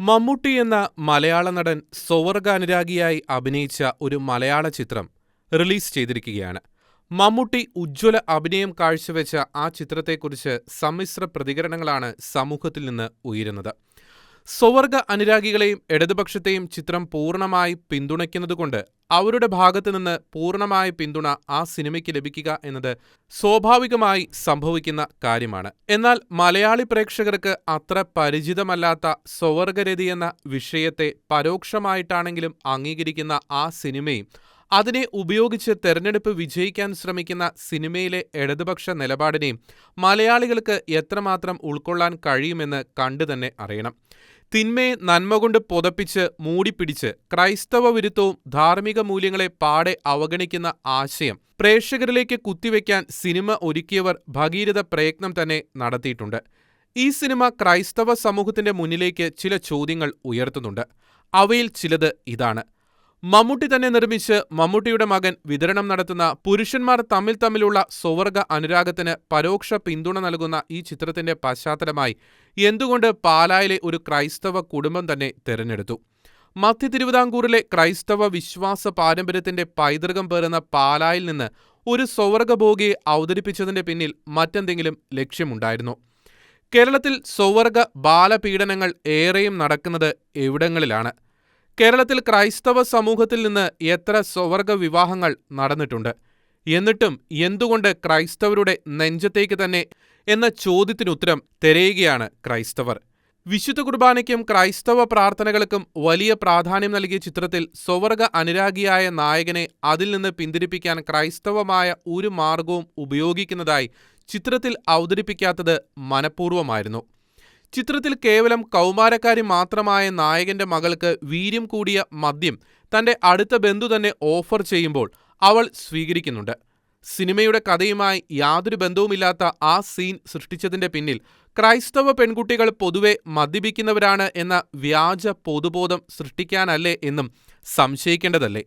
മമ്മൂട്ടി എന്ന മലയാള നടൻ സ്വവർഗാനുരാഗിയായി അഭിനയിച്ച ഒരു മലയാള ചിത്രം റിലീസ് ചെയ്തിരിക്കുകയാണ്. മമ്മൂട്ടി ഉജ്ജ്വല അഭിനയം കാഴ്ചവെച്ച ആ ചിത്രത്തെക്കുറിച്ച് സമ്മിശ്ര പ്രതികരണങ്ങളാണ് സമൂഹത്തിൽ നിന്ന് ഉയരുന്നത്. സ്വവർഗ അനുരാഗികളെയും ഇടതുപക്ഷത്തെയും ചിത്രം പൂർണമായി പിന്തുണയ്ക്കുന്നതുകൊണ്ട് അവരുടെ ഭാഗത്തുനിന്ന് പൂർണമായ പിന്തുണ ആ സിനിമയ്ക്ക് ലഭിക്കുക എന്നത് സ്വാഭാവികമായി സംഭവിക്കുന്ന കാര്യമാണ്. എന്നാൽ മലയാളി പ്രേക്ഷകർക്ക് അത്ര പരിചിതമല്ലാത്ത സ്വവർഗരതി എന്ന വിഷയത്തെ പരോക്ഷമായിട്ടാണെങ്കിലും അംഗീകരിക്കുന്ന ആ സിനിമയും അതിനെ ഉപയോഗിച്ച് തെരഞ്ഞെടുപ്പ് വിജയിക്കാൻ ശ്രമിക്കുന്ന സിനിമയിലെ ഇടതുപക്ഷ നിലപാടിനെയും മലയാളികൾക്ക് എത്രമാത്രം ഉൾക്കൊള്ളാൻ കഴിയുമെന്ന് കണ്ടു തന്നെ അറിയണം. തിന്മയെ നന്മ കൊണ്ട് പുതപ്പിച്ച് മൂടിപ്പിടിച്ച് ക്രൈസ്തവ വിരുദ്ധവും ധാർമ്മിക മൂല്യങ്ങളെ പാടെ അവഗണിക്കുന്ന ആശയം പ്രേക്ഷകരിലേക്ക് കുത്തിവെക്കാൻ സിനിമ ഒരുക്കിയവർ ഭഗീരഥ പ്രയത്നം തന്നെ നടത്തിയിട്ടുണ്ട്. ഈ സിനിമ ക്രൈസ്തവ സമൂഹത്തിന്റെ മുന്നിലേക്ക് ചില ചോദ്യങ്ങൾ ഉയർത്തുന്നുണ്ട്. അവയിൽ ചിലത് ഇതാണ്. മമ്മൂട്ടി തന്നെ നിർമ്മിച്ച് മമ്മൂട്ടിയുടെ മകൻ വിതരണം നടത്തുന്ന പുരുഷന്മാർ തമ്മിൽ തമ്മിലുള്ള സ്വവർഗ അനുരാഗത്തിന് പരോക്ഷ പിന്തുണ നൽകുന്ന ഈ ചിത്രത്തിന്റെ പശ്ചാത്തലമായി എന്തുകൊണ്ട് പാലായിലെ ഒരു ക്രൈസ്തവ കുടുംബം തന്നെ തിരഞ്ഞെടുത്തു? മധ്യ തിരുവിതാംകൂറിലെ ക്രൈസ്തവ വിശ്വാസ പാരമ്പര്യത്തിന്റെ പൈതൃകം പേറുന്ന പാലായിൽ നിന്ന് ഒരു സ്വവർഗഭോഗിയെ അവതരിപ്പിച്ചതിന്റെ പിന്നിൽ മറ്റെന്തെങ്കിലും ലക്ഷ്യമുണ്ടായിരുന്നു? കേരളത്തിൽ സ്വവർഗ ബാലപീഡനങ്ങൾ ഏറെയും നടക്കുന്നത് എവിടങ്ങളിലാണ്? കേരളത്തിൽ ക്രൈസ്തവ സമൂഹത്തിൽ നിന്ന് എത്ര സ്വവർഗ വിവാഹങ്ങൾ നടന്നിട്ടുണ്ട്? എന്നിട്ടും എന്തുകൊണ്ട് ക്രൈസ്തവരുടെ നെഞ്ചത്തേക്ക് തന്നെ എന്ന ചോദ്യത്തിനുത്തരം തിരയുകയാണ് ക്രൈസ്തവർ. വിശുദ്ധ കുർബാനയ്ക്കും ക്രൈസ്തവ പ്രാർത്ഥനകൾക്കും വലിയ പ്രാധാന്യം നൽകിയ ചിത്രത്തിൽ സ്വവർഗ അനുരാഗിയായ നായകനെ അതിൽ നിന്ന് പിന്തിരിപ്പിക്കാൻ ക്രൈസ്തവമായ ഒരു മാർഗവും ഉപയോഗിക്കുന്നതായി ചിത്രത്തിൽ അവതരിപ്പിക്കാത്തത് മനഃപൂർവമായിരുന്നു. ചിത്രത്തിൽ കേവലം കൗമാരക്കാരി മാത്രമായ നായകന്റെ മകൾക്ക് വീര്യം കൂടിയ മദ്യം തന്റെ അടുത്ത ബന്ധു തന്നെ ഓഫർ ചെയ്യുമ്പോൾ അവൾ സ്വീകരിക്കുന്നുണ്ട്. സിനിമയുടെ കഥയുമായി യാതൊരു ബന്ധവുമില്ലാത്ത ആ സീൻ സൃഷ്ടിച്ചതിന്റെ പിന്നിൽ ക്രൈസ്തവ പെൺകുട്ടികൾ പൊതുവെ മദ്യപിക്കുന്നവരാണ് എന്ന വ്യാജ പൊതുബോധം സൃഷ്ടിക്കാനല്ലേ എന്നും സംശയിക്കേണ്ടതല്ലേ.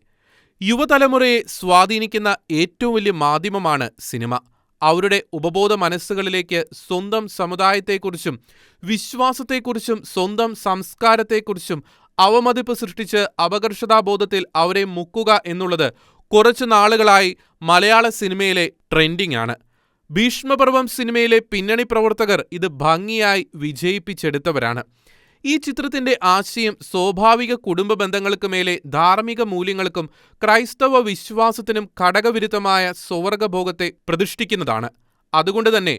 യുവതലമുറയെ സ്വാധീനിക്കുന്ന ഏറ്റവും വലിയ മാധ്യമമാണ് സിനിമ. അവരുടെ ഉപബോധ മനസ്സുകളിലേക്ക് സ്വന്തം സമുദായത്തെക്കുറിച്ചും വിശ്വാസത്തെക്കുറിച്ചും സ്വന്തം സംസ്കാരത്തെക്കുറിച്ചും അവമതിപ്പ് സൃഷ്ടിച്ച് അപകർഷതാബോധത്തിൽ അവരെ മുക്കുക എന്നുള്ളത് കുറച്ചു നാളുകളായി മലയാള സിനിമയിലെ ട്രെൻഡിംഗ് ആണ് ഭീഷ്മപർവം സിനിമയിലെ പിന്നണി പ്രവർത്തകർ ഇത് ഭംഗിയായി വിജയിപ്പിച്ചെടുത്തവരാണ്. ഈ ചിത്രത്തിന്റെ ആശയം സ്വാഭാവിക കുടുംബ ബന്ധങ്ങൾക്ക് മേലെ ധാർമ്മിക മൂല്യങ്ങൾക്കും ക്രൈസ്തവ വിശ്വാസത്തിനും ഘടകവിരുദ്ധമായ സ്വർഗഭോഗത്തെ പ്രതിഷ്ഠിക്കുന്നതാണ്. അതുകൊണ്ട് തന്നെ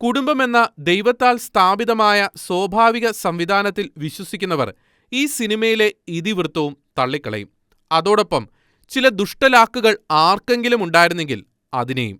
കുടുംബമെന്ന ദൈവത്താൽ സ്ഥാപിതമായ സ്വാഭാവിക സംവിധാനത്തിൽ വിശ്വസിക്കുന്നവർ ഈ സിനിമയിലെ ഇതിവൃത്തവും തള്ളിക്കളയും. അതോടൊപ്പം ചില ദുഷ്ടലാക്കുകൾ ആർക്കെങ്കിലും ഉണ്ടായിരുന്നെങ്കിൽ അതിനെയും.